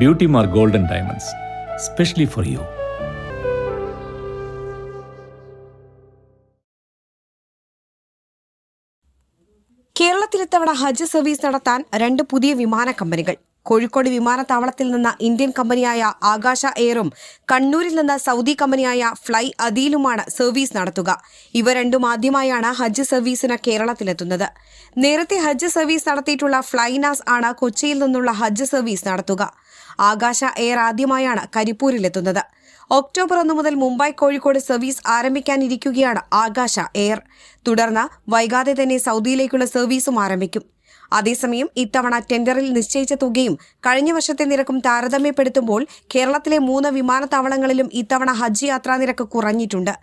Beauty Mar golden diamonds specially for you കേരളത്തിൽ ഇത്തവണ ഹജ്ജ് service നടത്താൻ രണ്ട് പുതിയ വിമാന കമ്പനികൾ. കോഴിക്കോട് വിമാനത്താവളത്തിൽ നിന്ന് ഇന്ത്യൻ കമ്പനിയായ ആകാശ എയറും കണ്ണൂരിൽ നിന്ന് സൗദി കമ്പനിയായ ഫ്ലൈ അദീലുമാണ് സർവീസ് നടത്തുക. ഇവ രണ്ടും ആദ്യമായാണ് ഹജ്ജ് സർവീസിന് കേരളത്തിലെത്തുന്നത്. നേരത്തെ ഹജ്ജ് സർവീസ് നടത്തിയിട്ടുള്ള ഫ്ലൈനാസ് ആണ് കൊച്ചിയിൽ നിന്നുള്ള ഹജ്ജ് സർവീസ് നടത്തുക. ആകാശ എയർ ആദ്യമായാണ് കരിപ്പൂരിലെത്തുന്നത്. ഒക്ടോബർ ഒന്ന് മുതൽ മുംബൈ കോഴിക്കോട് സർവീസ് ആരംഭിക്കാനിരിക്കുകയാണ് ആകാശ എയർ. തുടർന്ന് വൈകാതെ തന്നെ സൗദിയിലേക്കുള്ള സർവീസും ആരംഭിക്കും. അതേസമയം ഇത്തവണ ടെൻഡറിൽ നിശ്ചയിച്ച തുകയും കഴിഞ്ഞ വർഷത്തെ നിരക്കും താരതമ്യപ്പെടുത്തുമ്പോൾ കേരളത്തിലെ മൂന്ന് വിമാനത്താവളങ്ങളിലും ഇത്തവണ ഹജ്ജ് യാത്രാ നിരക്ക് കുറഞ്ഞിട്ടുണ്ട്.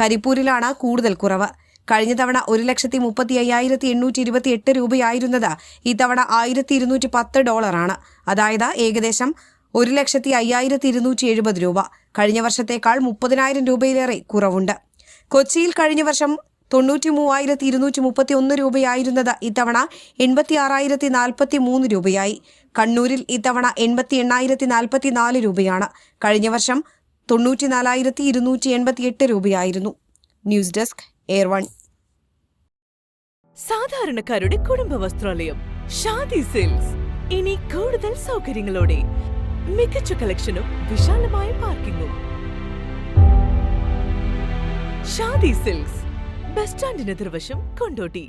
കരിപ്പൂരിലാണ് കൂടുതൽ കുറവ്. കഴിഞ്ഞ തവണ ഒരു ലക്ഷത്തി മുപ്പത്തി അയ്യായിരത്തി എണ്ണൂറ്റി ഇരുപത്തി എട്ട് രൂപയായിരുന്നത് ഇത്തവണ ആയിരത്തി ഇരുന്നൂറ്റി പത്ത് ഡോളറാണ്. അതായത് ഏകദേശം ഒരു ലക്ഷത്തി അയ്യായിരത്തി ഇരുന്നൂറ്റി എഴുപത് രൂപ. കഴിഞ്ഞ വർഷത്തേക്കാൾ മുപ്പതിനായിരം രൂപയിലേറെ കുറവുണ്ട്. കൊച്ചിയിൽ കഴിഞ്ഞ വർഷം തൊണ്ണൂറ്റി മൂവായിരത്തി ഇരുന്നൂറ്റി മുപ്പത്തി ഒന്ന് രൂപയായിരുന്നത് ഇത്തവണ എൺപത്തി ആറായിരത്തി നാൽപ്പത്തി മൂന്ന് രൂപയായി. കണ്ണൂരിൽ ഇത്തവണ എൺപത്തി എണ്ണായിരത്തി നാൽപ്പത്തി നാല് രൂപയാണ്. കഴിഞ്ഞ വർഷം തൊണ്ണൂറ്റി നാലായിരത്തി ഇരുന്നൂറ്റി എൺപത്തി എട്ട് രൂപയായിരുന്നു. ന്യൂസ് ഡെസ്ക് എയർ വൺ സാധാരണക്കാരുടെ കുടുംബ വസ്ത്രാലയം ഷാദി സെയിൽസ് ഇനി കൂടുതൽ സൗകര്യങ്ങളോടെ മികച്ച കളക്ഷനും വിശാലമായ പാർക്കിങ്ങും. ഷാദി സിൽക്സ് ബസ് സ്റ്റാൻഡിന് എതിർവശം കൊണ്ടോട്ടി.